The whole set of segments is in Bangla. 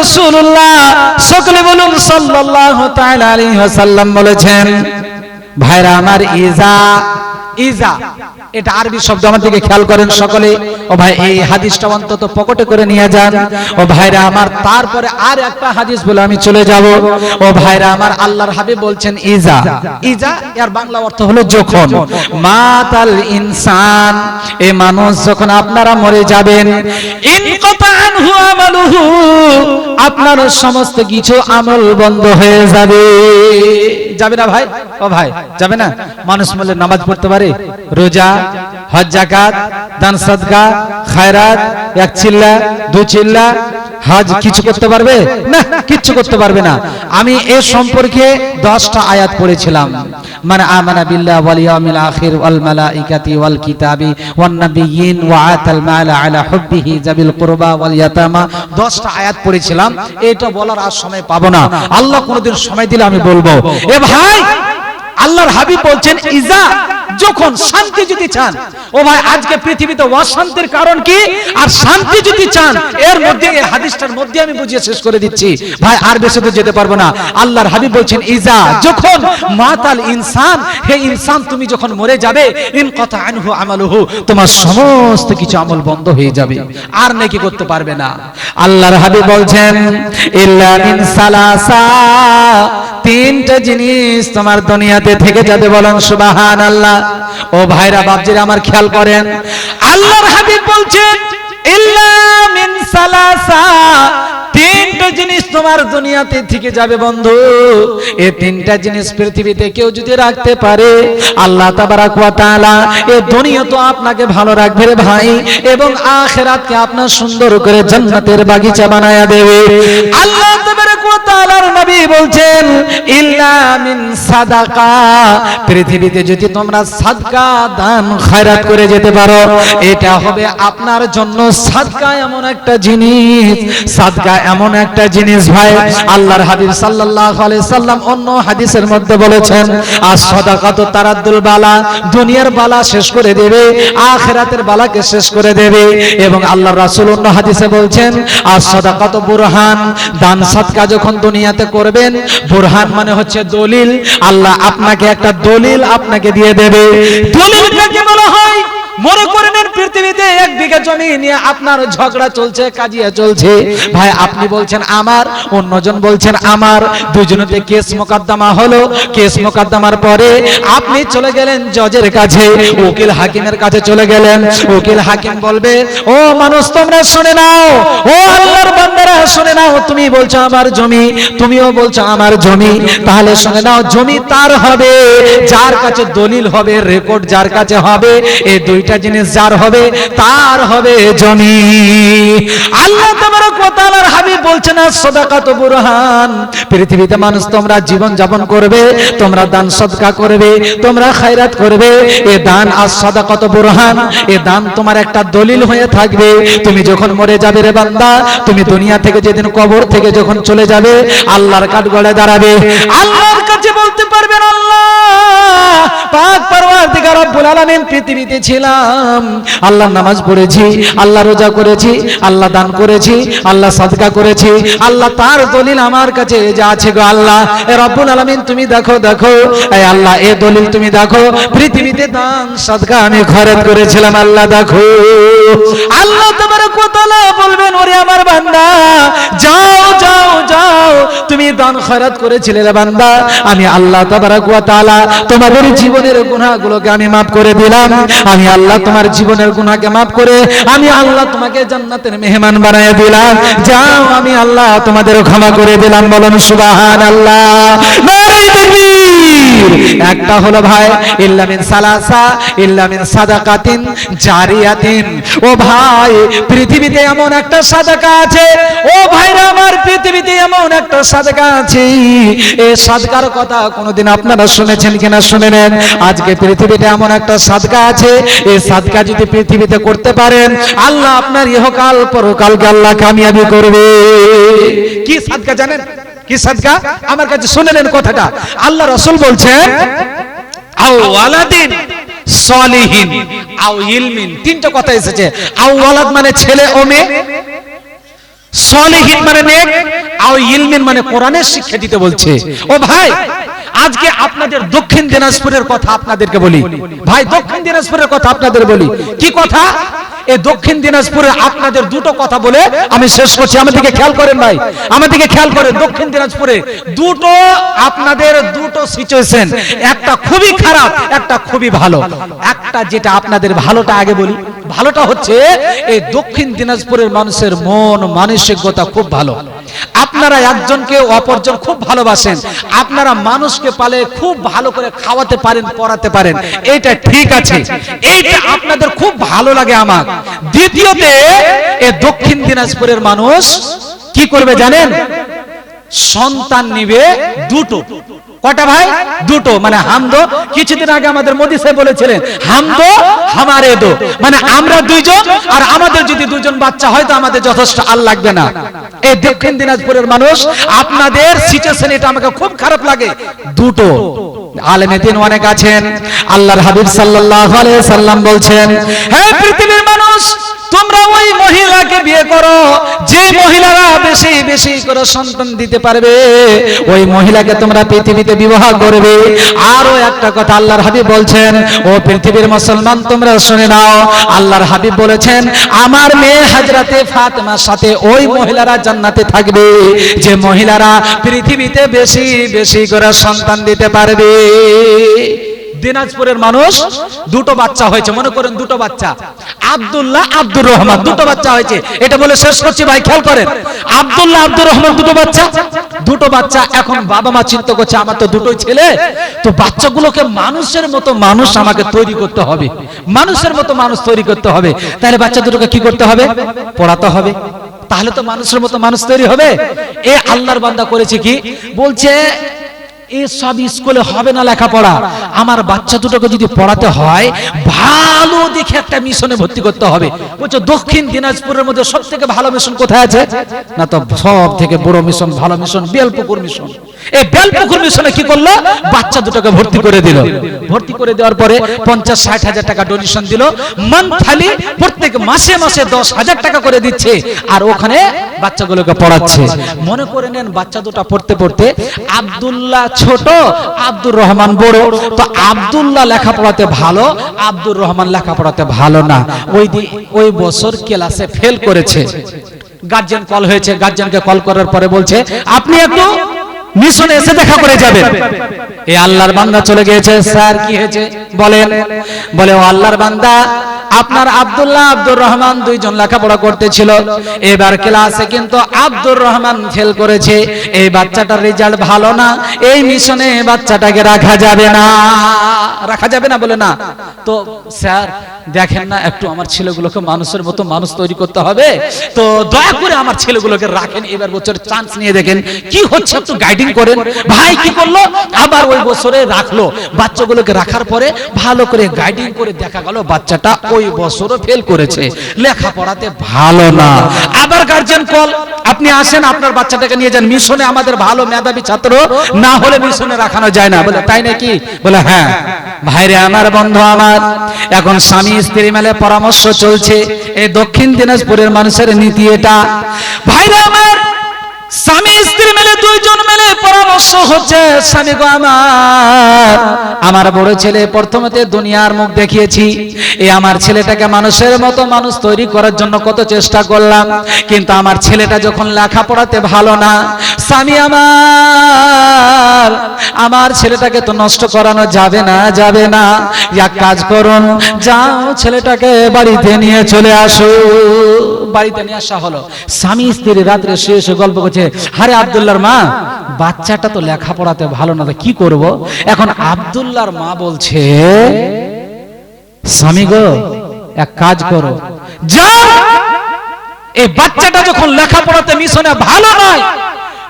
রাসূলুল্লাহ সকলে বলুন সাল্লাল্লাহু তাআলা আলাইহি ওয়াসাল্লাম বলেছেন, ভাইরা আমার ইজা ইজা, এটা আরবি শব্দ, আমার দিকে খেয়াল করেন সকলে ও ভাই এই হাদিসটা অন্তত পকেটে করে নিয়ে যান। ও ভাইরা আমার তারপরে আর একটা হাদিস বলে আমি চলে যাব। ও ভাইরা আমার আল্লাহর হাবিব বলছেন ইজা ইজা এর বাংলা অর্থ হলো যখন। মাতাল ইনসান এ মানুষ যখন আপনারা মরে যাবেন ইনকাতা আনহু আমালুহু আপনার সমস্ত কিছু আমল বন্ধ হয়ে যাবে। যাবে না ভাই? ও ভাই যাবে না? মানুষ মরলে নামাজ পড়তে পারে? রোজা হজ জাকাত, দান সাদকা, খায়রাত, এক চিল্লা, দু চিল্লা, হজ কিছু করতে পারবে? না, কিচ্ছু করতে পারবে না। আমি এ সম্পর্কে দশটা আয়াত পড়েছিলাম। মানে আমানা বিল্লাহ ওয়াল ইয়াউমিল আখির ওয়াল মালাইকাতি ওয়াল কিতাবি ওয়ান নাবিয়িন ওয়া আতাল মালা আলা হুব্বিহি জাবিল কুরবা ওয়াল ইয়াতামা। 10টা আয়াত পড়েছিলাম। এটা বলার আর সময় পাবো না। আল্লাহ কোনোদিন সময় দিলে আমি বলব। এ ভাই, আল্লাহর হাবিব বলছেন, ইজা যখন শান্তি যদি চান, ও ভাই, আজকে পৃথিবীতে অশান্তির কারণ কি? আর শান্তি যদি চান, এর মধ্যে, এই হাদিসটার মধ্যে আমি বুঝিয়ে শেষ করে দিচ্ছি। ভাই, আর বেশি তো যেতে পারব না। আল্লাহর হাবিব বলছেন, ইজা যখন মাতাল ইনসান, হে ইনসান, তুমি যখন মরে যাবে, ইন কথা আনহু আমালুহু, তোমার সমস্ত কিছু আমল বন্ধ হয়ে যাবে। আর নাকি করতে পারবে না। আল্লাহর হাবিব বলছেন, ইল্লা মিন সালাসা তিনটা জিনিস তোমার দুনিয়াতে থেকে যাবে বলেন সুবাহান আল্লাহ ও ভাইরা, বাপজিরা আমার খেয়াল করেন। আল্লাহর হাবিব বলছেন, ইল্লা মিন সালাসা। তিনটা জিনিস তোমার দুনিয়াতে থেকে যাবে বন্ধু। এই তিনটা জিনিস পৃথিবীতে কেউ যদি রাখতে পারে, আল্লাহ ওয়া তাআলা এই দুনিয়া তো আপনাকে ভালো রাখবে রে ভাই, এবং আখিরাতকে আপনার সুন্দর করে জান্নাতের বাগিচা বানায়া দেবে। আল্লাহ ওয়া তাআলার নবী ইল্লা মিন সাদাকা। পৃথিবীতে যদি তোমরা সাদকা দান খয়রাত করে যেতে পারো, এটা হবে আপনার জন্য সাদকা এমন একটা জিনিস। সাদকা এমন একটা জিনিস ভাই, আল্লাহর হাবিব সাল্লাল্লাহু আলাইহি সাল্লাম অন্য হাদিসের মধ্যে বলেছেন আর সাদাকা তো তারাদ্দুল বালা দুনিয়ার বালা শেষ করে দেবে, আখিরাতের বালাকে শেষ করে দেবে। এবং আল্লাহর রাসূল অন্য হাদিসে বলছেন আর সাদাকা তো বুরহান দান সাদকা যখন দুনিয়াতে করবেন, বুরহান মানে হচ্ছে দলিল, আল্লাহ আপনাকে একটা দলিল আপনাকে দিয়ে দেবে। দলিল কাকে বলা হয় মনে করে নেন পৃথিবীতে এক বিঘা জমি নিয়ে আপনার ঝগড়া চলছে, কাজিয়া চলছে। ভাই, আপনি বলছেন আমার, অন্যজন বলছেন আমার। দুজনেতে কেস মোকদ্দমা হলো। কেস মোকদ্দমার পরে আপনি চলে গেলেন জজের কাছে, উকিল হাকিমের কাছে চলে গেলেন। উকিল হাকিম বলবে, ও মানুষ, তোমরা শুনে নাও। ও আল্লাহর বান্দারা, শুনে নাও, তুমি বলছো আমার জমি, তুমিও বলছো আমার জমি। তাহলে শুনে নাও, জমি তার হবে, যার কাছে দলিল হবে রেকর্ড যার কাছে হবে, এই দুইটা জিনিস যার হবে, তার হবে জমি। আল্লাহ তাআলার হাবিব বলছেন সাদাকাত বুরহান। পৃথিবীতে মানুষ তোমরা জীবন যাপন করবে, তোমরা দান সদকা করবে, তোমরা খায়রাত করবে। এ দান আর সাদাকাত বুরহান। এ দান তোমার একটা দলিল হয়ে থাকবে। তুমি যখন মরে যাবে রে বান্দা, তুমি দুনিয়া থেকে যেদিন কবর থেকে যখন চলে যাবে, আল্লাহর কাঠ গড়ে দাঁড়াবে। আল্লাহর কাছে বলতে পারবেন, আল্লাহ, পাক পরওয়ারদিগার রব্বুল আলামিন পৃথিবীতে ছিলাম। আল্লাহ নামাজ পড়েছি, আল্লাহ রোজা করেছি, আল্লাহ দান করেছি, আল্লাহ সাদকা করেছি। আল্লাহ তার দলিল আমার কাছে যা আছে গো আল্লাহ। এ রব্বুল আলামিন, তুমি দেখো দেখো। এই আল্লাহ, এ দলিল তুমি দেখো। পৃথিবীতে দান, সাদকা আমি খরচ করেছিলাম, আল্লাহ দেখো। আল্লাহ তাবারক ওয়া তাআলা বলবেন, ওরে আমার বান্দা, যাও যাও যাও। তুমি দান খয়রাত করেছিলে রে বান্দা। আমি আল্লাহ তাবারক ওয়া তাআলা তোমাদের জীবনের গুনাহগুলোকে আমি maaf করে দিলাম। আমি আল্লাহ তোমার জীবনের গুণাকে মাফ করে, আমি আল্লাহ তোমাকে জান্নাতের মেহমান বানায় দিলাম। যাও, আমি আল্লাহ তোমাদের ক্ষমা করে দিলাম। বলুন নারী তাকবীর একটা হলো ভাই, ইল্লা মিন সালাসা, ইল্লা মিন সাদাকাতিন জারিয়াতিন। ও ভাই, পৃথিবীতে এমন একটা সাদাকা আছে। ও ভাইরা আমার পৃথিবীতে এমন একটা সাদাকা আছে। এই সাদকার কথা কোনোদিন আপনারা শুনেছেন কিনা শুনে নেন। আজকে পৃথিবীতে এমন একটা সাদকা আছে। এই সাদকা যদি পৃথিবীতে করতে পারেন, আল্লাহ আপনার ইহকাল পরকালকে আল্লাহ কামিয়াবি করবে। কি সাদকা জানেন? কি সাদকা আমার কাছে শুনে নেন কথাটা। আল্লাহ রসুল বলছেন, আও ওয়ালাদিন সলিহিন, আও ইলমিন। তিনটা কথা এসেছে। আও ওয়ালাদ মানে ছেলে ও মেয়ে, সলিহিন মানে নেক আর ইলমিন মানে কোরআনের শিক্ষা দিতে বলছে। ও ভাই, আজকে আপনাদের দক্ষিণ দিনাজপুরের কথা আপনাদেরকে বলি। ভাই, দক্ষিণ দিনাজপুরের কথা আপনাদের বলি। কি কথা? এই দক্ষিণ দিনাজপুরে আপনাদের দুটো কথা বলে আমি শেষ করছি। আমাদেরকে খেয়াল করেন ভাই। আমাদেরকে খেয়াল করেন। দক্ষিণ দিনাজপুরে দুটো আপনাদের দুটো সিচুয়েশন একটা খুবই খারাপ, একটা খুবই ভালো। একটা যেটা আপনাদের ভালোটা আগে বলি। ভালোটা হচ্ছে এই দক্ষিণ দিনাজপুরের মানুষের মন মানসিকতা খুব ভালো। আপনারা একজনকে অপরজন খুব ভালোবাসেন। আপনারা মানুষকে পালে খুব ভালো করে খাওয়াতে পারেন, পড়াতে পারেন। এইটা ঠিক আছে। এইটা আপনাদের খুব ভালো লাগে আমার। দ্বিতীয়তে এই দক্ষিণ দিনাজপুরের মানুষ কি করবে জানেন? সন্তান নিবে দুটো। কটা ভাই? দুটো। মানে হামদো কিছুদিন আগে আমাদের মোদী সাহেব বলেছিলেন হামদো হামারে দো। মানে আমরা দুইজন আর আমাদের যদি দুজন বাচ্চা হয় তো আমাদের যথেষ্ট আর লাগবে না। এই দক্ষিণ দিনাজপুরের মানুষ আপনাদের সিচুয়েশন এটা আমাকে খুব খারাপ লাগে। দুটো। আলেমে দিন অনেক আছেন। আল্লাহর হাবিব সাল্লাল্লাহু আলাইহি সাল্লাম বলছেন হে পৃথিবীর মানুষ তোমরা ওই মহিলাকে বিয়ে করো, যে মহিলারা বেশি বেশি করে সন্তান দিতে পারবে, ওই মহিলাকে তোমরা পৃথিবীতে বিবাহ করবে। আরও একটা কথা আল্লাহর হাবিব বলছেন, ও পৃথিবীর মুসলমান তোমরা শুনে নাও, আল্লাহর হাবিব বলেছেন, আমার মেয়ে হাজরাতে ফাতেমার সাথে ওই মহিলারা জান্নাতে থাকবে, যে মহিলারা পৃথিবীতে বেশি বেশি করে সন্তান দিতে পারবে। দিনাজপুরের মানুষ দুটো বাচ্চা হয়েছে, মনে করেন দুটো বাচ্চা। আব্দুল্লাহ আব্দুর রহমান, দুটো বাচ্চা হয়েছে। এটা বলে শেষ করছি ভাই, খেয়াল করেন। আব্দুল্লাহ আব্দুর রহমান দুটো বাচ্চা দুটো বাচ্চা এখন বাবা মা চিন্তা করছে, আমার তো দুটোই ছেলে। তো বাচ্চাগুলোকে মানুষের মতো মানুষ আমাকে তৈরি করতে হবে। মানুষের মতো মানুষ তৈরি করতে হবে। তাহলে বাচ্চা দুটোকে কি করতে হবে? পড়াতে হবে। তাহলে তো মানুষের মতো মানুষ তৈরি হবে। এ আল্লাহর বান্দা করেছে কি? বলছে এসব স্কুলে হবে না লেখাপড়া। আমার বাচ্চা দুটোকে যদি পড়াতে হয়, ভালো দেখে একটা মিশনে ভর্তি করতে হবে। বলছে দক্ষিণ দিনাজপুরের মধ্যে সব থেকে ভালো মিশন কোথায় আছে? না তো সব থেকে বড় মিশন ভালো মিশন বেলপুকুর মিশন এই বেলপুকুর মিশনে কি করল? বাচ্চা দুটোকে ভর্তি করে দিল। ভর্তি করে দেওয়ার পরে পঞ্চাশ, ষাট হাজার টাকা ডোনেশন দিল। মান্থালি প্রত্যেক মাসে মাসে দশ হাজার টাকা করে দিচ্ছে। আর ওখানে বাচ্চাগুলোকে পড়াচ্ছে। মনে করে নেন, বাচ্চা দুটা পড়তে পড়তে আব্দুল্লাহ ছোট, আব্দুর রহমান বড়। তো আব্দুল্লাহ লেখাপড়াতে ভালো, আব্দুর রহমান লেখাপড়াতে ভালো না। ওই ওই বছর ক্লাসে ফেল করেছে। গার্জিয়ান কল হয়েছে গার্জিয়ানকে কল করার পরে বলছে, আপনি একটু মিশনে এসে দেখা করে যাবেন। এই আল্লাহর বান্দা চলে গিয়েছে, স্যার, কি হয়েছে? বলেন, বলে, ও আল্লাহর বান্দা, আপনার আব্দুল্লাহ আব্দুর রহমান দুইজন লেখাপড়া করতেছিল। এবার ক্লাসে কিন্তু আব্দুর রহমান ফেল করেছে। এই বাচ্চাটার রেজাল্ট ভালো না, এই মিশনে বাচ্চাটাকে রাখা যাবে না। রাখা যাবে না বলে না। তো, স্যার, দেখেন না, একটু আমার ছেলেগুলোকে মানুষের মতো মানুষ তৈরি করতে হবে। তো দয়া করে আমার ছেলেগুলোকে রাখেন। এবার বছর চান্স নিয়ে দেখেন, কি হচ্ছে? একটু গাইডিং করেন। ভাই কি করল? আবার ওই বছরে রাখল। বাচ্চাগুলোকে রাখার পরে ভালো করে গাইডিং করে দেখা গেল বাচ্চাটা ওই বছরও ফেল করেছে। লেখাপড়াতে ভালো না। আবার গার্জেন কল আপনি আসেন, আপনার বাচ্চাটাকে নিয়ে যান। মিশনে আমাদের ভালো মেধাবী ছাত্র, না হলে মিশনে রাখানো যায় না। বলে, তাই নাকি? বলে হ্যাঁ। ভাইরে, আমার বন্ধু আমার, এখন স্বামী স্ত্রী মেলে পরামর্শ চলছে। এই দক্ষিণ দিনাজপুরের মানুষের নীতি এটা। ভাইরে, আমার স্বামী স্ত্রী মিলে, দুইজন মিলে পরামর্শ হচ্ছে, স্বামী গো আমার আমার বড় ছেলে প্রথমতে দুনিয়ার মুখ দেখিয়েছি। এ আমার ছেলেটাকে মানুষের মতো মানুষ তৈরি করার জন্য কত চেষ্টা করলাম। কিন্তু আমার ছেলেটা যখন লেখাপড়াতে ভালো না, স্বামী আমার আমার ছেলেটাকে তো নষ্ট করানো যাবে না যাবে না। এক কাজ করুন, যাও ছেলেটাকে বাড়িতে নিয়ে চলে আসো। বাড়িতে নিয়ে আসা হলো। স্বামী স্ত্রী রাত্রে শুয়ে শুয়ে গল্প করছে আরে আব্দুল্লাহর মা, বাচ্চাটা তো লেখাপড়াতে ভালো না কি করব? এখন আব্দুল্লাহর মা বলছে, স্বামী গো, এক কাজ করো। যাও! এই বাচ্চাটা যখন লেখাপড়াতে মিশনে ভালো নয়,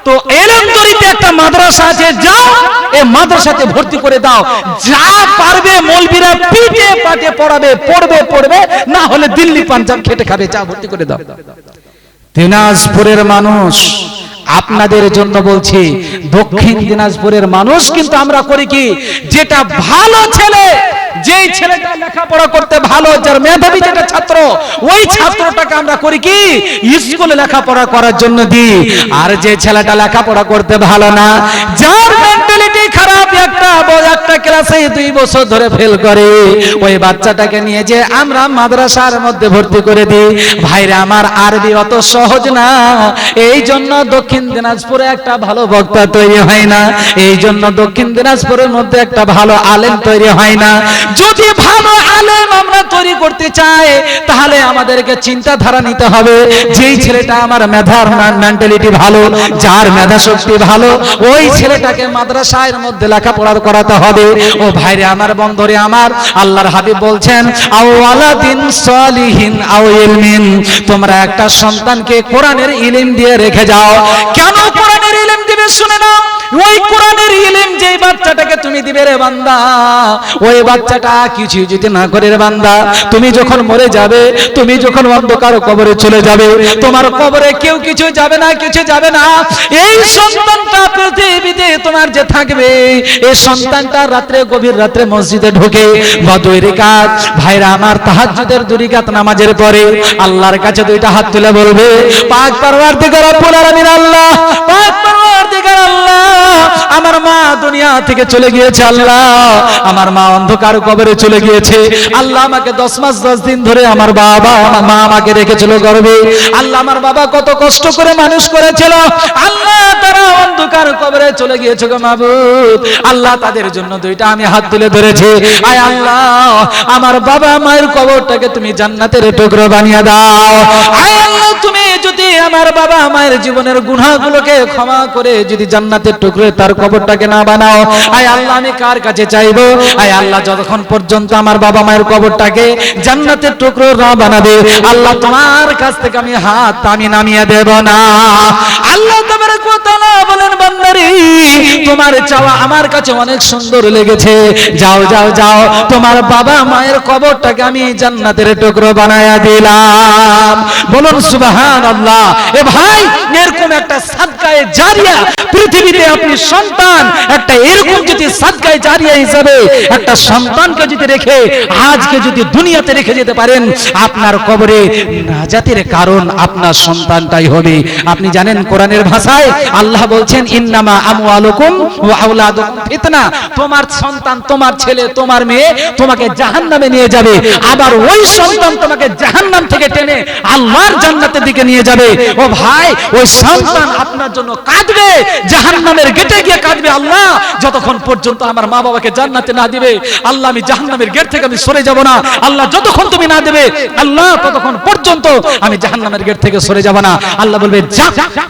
তো এলেমদরিতে একটা মাদ্রাসা আছে, যাও! এই মাদ্রাসাতে ভর্তি করে দাও। যা পারবে মৌলবীরা পিটে পাটে পড়াবে, পড়বে পড়বে, না হলে দিল্লি পাঞ্জাব খেটে খাবে, যা ভর্তি করে দাও। দিনাজপুরের মানুষ, আপনাদের জন্য বলছি, দক্ষিণ দিনাজপুরের মানুষ কিন্তু আমরা করি কি, যেটা ভালো ছেলে যেই ছেলেটা লেখাপড়া করতে ভালো, যার মেধাবী যেটা ছাত্র, ওই ছাত্রটাকে আমরা করি কি? স্কুলে লেখাপড়া করার জন্য দিই। আর যে ছেলেটা লেখাপড়া করতে ভালো না, যার মেন্টালিটি খারাপ, একটা একটা ক্লাসে দুই বছর ধরে ফেল করে। ওই বাচ্চাটাকে নিয়ে যে আমরা মাদ্রাসার মধ্যে ভর্তি করে দিই। ভাইরা, আমার আরবি অত সহজ না। এই জন্য দক্ষিণ দিনাজপুরে একটা ভালো বক্তা তৈরি হয় না। এই জন্য দক্ষিণ দিনাজপুরের মধ্যে একটা ভালো আলেম তৈরি হয় না। যদি ভালো আলেম আমরা তৈরি করতে চাই, তাহলে আমাদেরকে চিন্তাধারা নিতে হবে। যেই ছেলেটা আমার মেধার মেন্টালিটি ভালো, যার মেধা শক্তি ভালো, ওই ছেলেটাকে মাদ্রাসার মধ্যে লেখাপড়া করাতে হবে। ও ভাইরে আমার, বন্ধরে আমার, আল্লাহর হাবিব বলছেন, আওয়ালাদিন সালিহিন আও ইলমিন, তোমরা একটা সন্তানকে কোরআনের ইলম দিয়ে রেখে যাও। কেন কোরআনের ইলম দিবে শুনে নাও? ওই কোরআনের ইলম যেই বাচ্চাটাকে তুমি দিবে রে বান্দা, ওই বাচ্চাটা কিছু যদি না করে বান্দা, তুমি যখন মরে যাবে, তুমি যখন অন্ধকার কবরে চলে যাবে, তোমার কবরে কেউ কিছু যাবে না কিছু যাবে না। এই সন্তানটা পৃথিবীতে তোমার যে থাকবে, এই সন্তানটা রাত্রে গভীর রাত্রে মসজিদে ঢোকে বা রেখাত ভাইরা আমার তাহাজ্জুদের দুই রেখাত নামাজের পরে আল্লাহর কাছে দুইটা হাত তুলে বলবে, পাক পরওয়ারদিগার রব্বুল আলামিন আল্লাহ, পাক পরওয়ারদিগার আল্লাহ, আমার মা দুনিয়া থেকে চলে গিয়েছে আল্লাহ, আমার মা অন্ধকার কবরে চলে গিয়েছে। আল্লাহ আমাকে দশ মাস, দশ দিন ধরে আমার বাবা, আমার মা আমাকে রেখেছিল গর্বে আল্লাহ আমার বাবা কত কষ্ট করে মানুষ করেছিল। আল্লাহ তারা অন্ধকার কবরে চলে গিয়েছে গো মাবুদ। আল্লাহ তাদের জন্য দুইটা আমি হাত তুলে ধরেছি। আয় আল্লাহ, আমার বাবা মায়ের কবরটাকে তুমি জান্নাতের টুকরো বানিয়ে দাও। আয় আল্লাহ, তুমি আমার বাবা মায়ের জীবনের গুনাহগুলোকে ক্ষমা করে যদি জান্নাতের টুকরো তার কবরটাকে না বানাও। আয় আল্লাহ, আমি কার কাছে চাইব? আয় আল্লাহ, যতক্ষণ পর্যন্ত আমার বাবা মায়ের কবরটাকে জান্নাতের টুকরো না বানাবে, আল্লাহ তোমার কাছ থেকে আমি হাত আমি নামিয়ে দেব না। আল্লাহ তোমার কথা বলেন বান্দারি, তোমার চাওয়া আমার কাছে অনেক সুন্দর লেগেছে। যাও যাও যাও, তোমার বাবা মায়ের কবরটাকে আমি জান্নাতের টুকরো বানায়া দিলাম। বলুন সুবাহান আল্লাহ এ ভাই, এরকম একটা জারিয়া পৃথিবীতে আপনি সন্তান, একটা এরকম যদি জারিয়া হিসাবে একটা সন্তানকে যদি রেখে আজকে যদি দুনিয়াতে রেখে যেতে পারেন, আপনার কবরে কারণ আপনার সন্তানটাই হবে। আপনি জানেন কোরআনের ভাষায় আল্লাহ বলছেন, ইন্নামা আওলাদুকুম ফিতনা। তোমার সন্তান তোমার ছেলে, তোমার মেয়ে তোমাকে জাহান্নামে নিয়ে যাবে। আবার ওই সন্তান তোমাকে জাহান্নাম থেকে টেনে আল্লাহর জান্নাতের দিকে নিয়ে যাবে। ও ভাই ওই সন্তান আপনার জন্য কাঁদবে। জাহান্নামের গেটে গিয়ে কাঁদবে আল্লাহ। যতক্ষণ পর্যন্ত আমার মা বাবাকে জান্নাতে না দিবে আল্লাহ আমি জাহান্নামের গেট থেকে আমি সরে যাব না। আল্লাহ যতক্ষণ তুমি না দেবে আল্লাহ ততক্ষণ পর্যন্ত আমি জাহান্নামের গেট থেকে সরে যাব না। আল্লাহ বলবে যা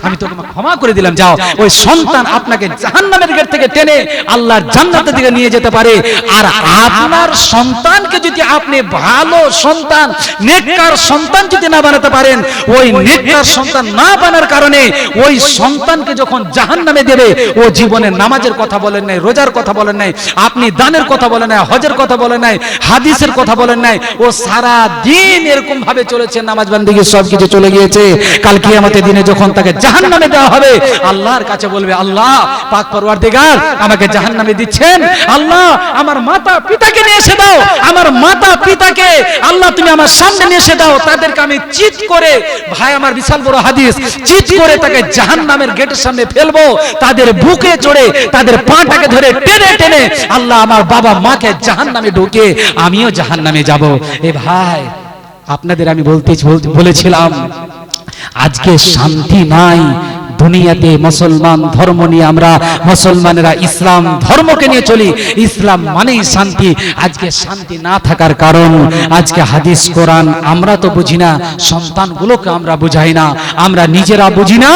আমি তো তোমাকে ক্ষমা করে দিলাম যাও। ওই সন্তান আপনাকে জাহান্নামের গেট থেকে টেনে আল্লাহর জান্নাতের দিকে নিয়ে যেতে পারে। আর আপনার সন্তানকে যদি আপনি ভালো সন্তান নেককার সন্তান যদি না বানাতে পারেন ওই নেককার সন্তান না বানার কারণে ওই সন্তানকে যখন জাহান্নামে দেবে, ও জীবনে নামাজের কথা বলেন নাই, রোজার কথা বলেন নাই, আপনি দানের কথা বলেন নাই, হজের কথা বলেন নাই, হাদিসের কথা বলেন নাই, ও সারা দিন এরকম ভাবে চলেছে, নামাজ বান্দিকে সব কিছু চলে গিয়েছে। কাল কিয়ামতের দিনে যখন তাকে জাহান্নামে দেওয়া হবে, আল্লাহর কাছে বলবে, আল্লাহ, পাক পরওয়ারদিগার, আমাকে জাহান্নামে দিচ্ছেন। আল্লাহ, আমার মাতা পিতাকে নিয়ে এসে দাও, আমার মাতা পিতাকে আল্লাহ তুমি আমার সামনে নিয়ে এসে দাও, তাদেরকে আমি চিৎ করে, ভাই, আমার বিশাল বড় হাদিস চিত করে তাকে জাহান্নামের গেটের সামনে ফেলব তাদের বুকে চড়ে তাদের পাটাকে ধরে টেনে টেনে আল্লাহ আমার বাবা মাকে জাহান্নামে ঢুকে আমিও জাহান্নামে যাব। এ ভাই আপনাদের আমি বলতে- বলেছিলাম আজকে শান্তি নাই দুনিয়াতে মুসলমান ধর্ম নিয়ে আমরা মুসলমানেরা ইসলাম ধর্মকে নিয়ে চলি। ইসলাম মানেই শান্তি। আজকে শান্তি না থাকার কারণ আজকে হাদিস, কোরআন আমরা তো বুঝি না, সন্তানগুলোকে আমরা বুঝাই না। আমরা নিজেরা বুঝি না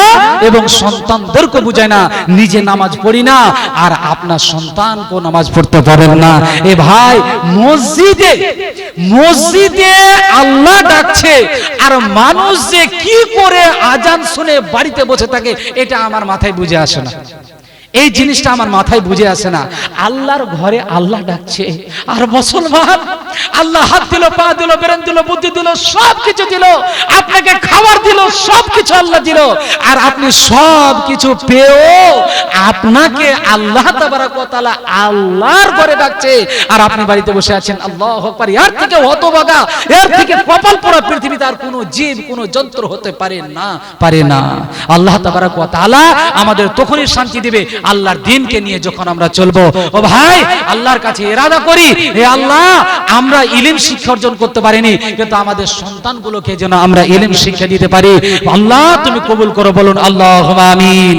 এবং সন্তানদেরকে বুঝাই না। নিজে নামাজ পড়ি না আর আপনার সন্তানকে নামাজ পড়তে পারেন না। এ ভাই, মসজিদে মসজিদে আল্লাহ ডাকছে। আর মানুষ যে কি করে আজান শুনে বাড়িতে বসে থাকে এটা আমার মাথায় বুঝে আসে না। এই জিনিসটা আমার মাথায় বুঝে আসে না। আল্লাহর ঘরে আল্লাহ ডাকছে, আর মুসলমান, আল্লাহ হাত দিল, পা দিল, বেরেন দিল, বুদ্ধি দিল সব কিছু দিল, আপনাকে খাবার দিল সব কিছু আল্লাহ দিল। আর আপনি সব কিছু পেয়েও আপনাকে আল্লাহ তাবারাক ওয়া তাআলা আল্লাহর ঘরে ডাকছে। আর আপনি বাড়িতে বসে আছেন, আল্লাহ আকবার। এর থেকে হতভাগা, এর থেকে কপাল পোড়া পৃথিবীতে আর কোনো জীব, কোনো যন্ত্র হতে পারে না পারে না। আল্লাহ তাবারাক ওয়া তাআলা আমাদের তখনই শান্তি দিবে আল্লাহর দিনকে নিয়ে যখন আমরা চলবো, ও ভাই, আল্লাহর কাছে এরাদা করি, হে আল্লাহ, আমরা ইলিম শিক্ষা অর্জন করতে পারিনি, কিন্তু আমাদের সন্তানগুলোকে যেন আমরা ইলিম শিক্ষা দিতে পারি। আল্লাহ, তুমি কবুল করো, বলুন আল্লাহ আমিন।